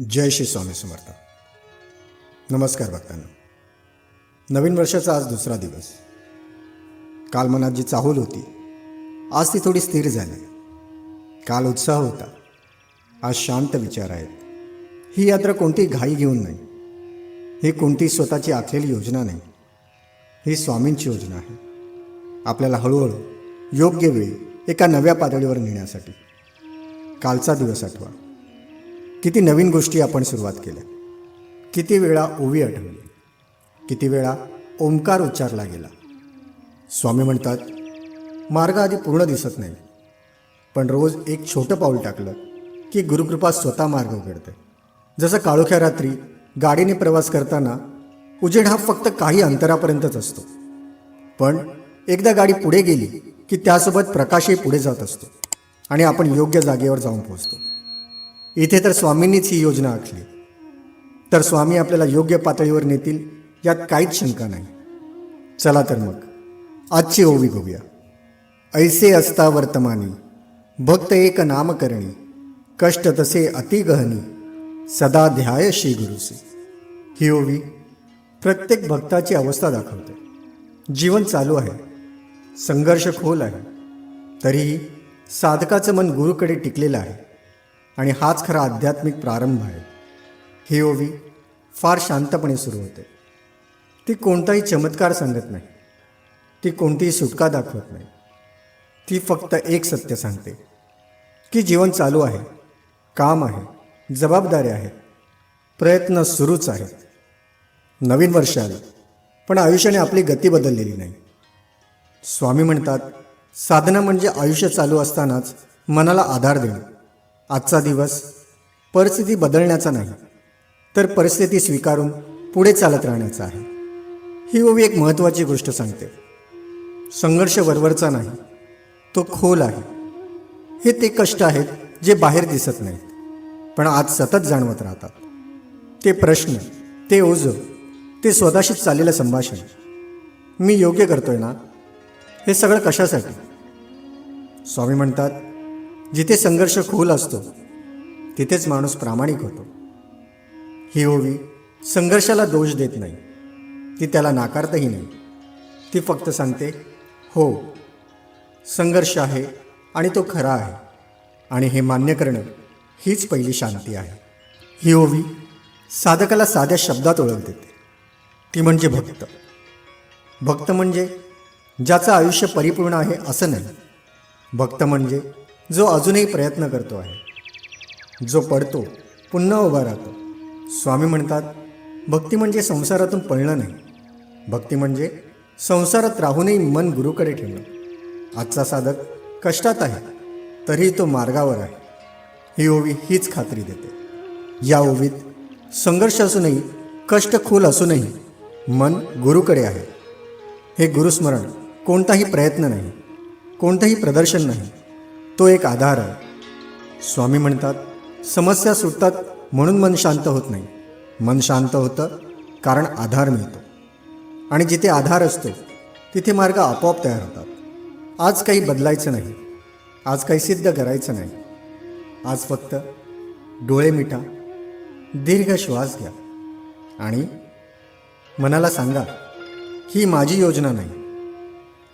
जय श्री स्वामी समर्थ. नमस्कार भक्तांना. नवीन वर्षाचा आज दुसरा दिवस. काल मनात जी चाहूल होती आज ती थोडी स्थिर झाली. काल उत्साह होता आज शांत विचार आहेत. ही यात्रा कोणती घाई घेऊन नाही. ही कोणती स्वतःची आखलेली योजना नाही. ही स्वामींची योजना आहे. आपल्याला हळूहळू योग्य वेळी एका नव्या पातळीवर नेण्यासाठी. कालचा दिवस आठवा. किती नवीन गोष्टी आपण सुरुवात केल्या. किती वेळा ओवी आठवली. किती वेळा ओंकार उच्चारला गेला. स्वामी म्हणतात मार्ग आधी पूर्ण दिसत नाही. पण रोज एक छोटं पाऊल टाकलं की गुरुकृपा स्वतः मार्ग उघडते. जसं काळोख्या रात्री गाडीने प्रवास करताना उजेड हा फक्त काही अंतरापर्यंतच असतो. पण एकदा गाडी पुढे गेली की त्यासोबत प्रकाशही पुढे जात असतो आणि आपण योग्य जागेवर जाऊन पोहोचतो. इथे तर स्वामींनीच ही योजना आखली. तर स्वामी आपल्याला योग्य पातळीवर नेतील यात काहीच शंका नाही. चला तर मग आजची ओवी बघूया. ऐसे असता वर्तमानी भक्त एक नाम करणी कष्ट तसे अतिगहनी सदा ध्याय श्री गुरुसे ही ओवी प्रत्येक भक्ताची अवस्था दाखवते. जीवन चालू आहे संघर्ष खोल आहे तरीही साधकाचं मन गुरुकडे टिकलेलं आहे. आणि हाच खरा आध्यात्मिक प्रारंभ आहे. ही ओवी फार शांतपणे सुरू होते. ती कोणताही चमत्कार सांगत नाही. ती कोणतीही सुटका दाखवत नाही. ती फक्त एक सत्य सांगते की जीवन चालू आहे काम आहे जबाबदाऱ्या आहेत प्रयत्न सुरूच आहेत. नवीन वर्ष आलं पण आयुष्याने आपली गती बदललेली नाही. स्वामी म्हणतात साधना म्हणजे आयुष्य चालू असतानाच मनाला आधार देणं. आजचा दिवस परिस्थिती बदलण्याचा नाही तर परिस्थिती स्वीकारून पुढे चालत राहण्याचा आहे. ही ओवी एक महत्त्वाची गोष्ट सांगते. संघर्ष वरवरचा नाही तो खोल आहे. हे ते कष्ट आहेत जे बाहेर दिसत नाहीत पण आज सतत जाणवत राहतात. ते प्रश्न ते ओझं ते स्वतःशीच चाललेलं संभाषण. मी योग्य करतोय ना? हे सगळं कशासाठी? स्वामी म्हणतात जिथे संघर्ष खोल असतो तिथेच माणूस प्रामाणिक होतो. ही ओवी संघर्षाला दोष देत नाही ती त्याला नाकारतही नाही. ती फक्त सांगते हो संघर्ष आहे आणि तो खरा आहे आणि हे मान्य करणं हीच पहिली शांती आहे. ही ओवी साधकाला साध्या शब्दात ओळख देते. ती म्हणजे भक्त. भक्त म्हणजे ज्याचं आयुष्य परिपूर्ण आहे असं नाही. भक्त म्हणजे जो अजूनही प्रयत्न करतो आहे. जो पडतो पुन्हा उभा राहतो. स्वामी म्हणतात भक्ती म्हणजे संसारातून पळणं नाही. भक्ती म्हणजे संसारात राहूनही मन गुरुकडे ठेवणं. आजचा साधक कष्टात आहे तरीही तो मार्गावर आहे. ही ओवी हीच खात्री देते. या ओवीत संघर्ष असूनही कष्ट खोल असूनही मन गुरुकडे आहे. हे गुरुस्मरण कोणताही प्रयत्न नाही कोणतंही प्रदर्शन नाही. तो एक आधार आहे. स्वामी म्हणतात समस्या सुटतात म्हणून मन शांत होत नाही. मन शांत होतं कारण आधार मिळतो. आणि जिथे आधार असतो तिथे मार्ग आपोआप तयार होतात. आज काही बदलायचं नाही. आज काही सिद्ध करायचं नाही. आज फक्त डोळे मिठा दीर्घ श्वास घ्या आणि मनाला सांगा ही माझी योजना नाही.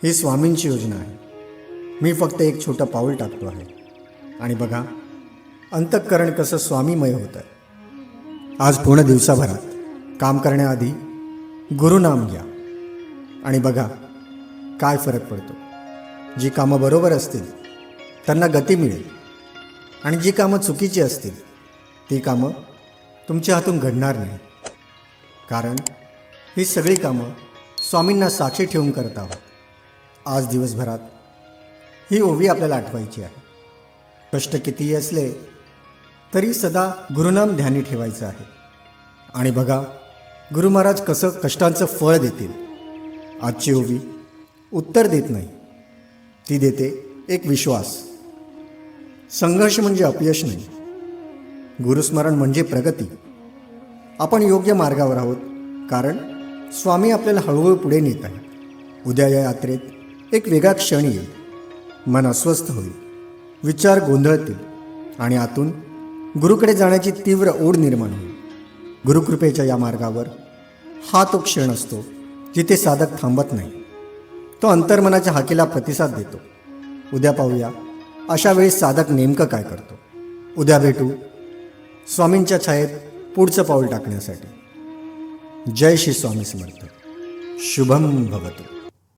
ही स्वामींची योजना आहे. मी फक्त एक छोटं पाऊल टाकतो आहे. आणि बघा अंतःकरण कसं स्वामीमय होतं. आहे आज पूर्ण दिवसाभरात काम करण्याआधी गुरुनाम घ्या. आणि बघा काय फरक पडतो. जी कामं बरोबर असतील त्यांना गती मिळेल. आणि जी कामं चुकीची असतील ती कामं तुमच्या हातून घडणार नाही. कारण ही सगळी कामं स्वामींना साक्षी ठेवून करत आहोत. आज दिवसभरात ही ओवी आपल्याला आठवायची आहे. कष्ट कितीही असले तरी सदा गुरुनाम ध्यानी ठेवायचं आहे. आणि बघा गुरु महाराज कसं कष्टांचं फळ देतील. आजची ओवी उत्तर देत नाही. ती देते एक विश्वास. संघर्ष म्हणजे अपयश नाही. गुरुस्मरण म्हणजे प्रगती. आपण योग्य मार्गावर आहोत कारण स्वामी आपल्याला हळूहळू पुढे नेत आहे उद्या या यात्रेत एक वेगळा क्षण येईल. मन अस्वस्थ होईल. विचार गोंधळतील आणि आतून गुरुकडे जाण्याची तीव्र ओढ निर्माण होईल. गुरुकृपेच्या या मार्गावर हा तो क्षण असतो जिथे साधक थांबत नाही. तो अंतर्मनाच्या हाकेला प्रतिसाद देतो. उद्या पाहूया अशा वेळी साधक नेमकं काय करतो. उद्या भेटू स्वामींच्या छायेत पुढचं पाऊल टाकण्यासाठी. जय श्री स्वामी समर्थ. शुभम भवतु.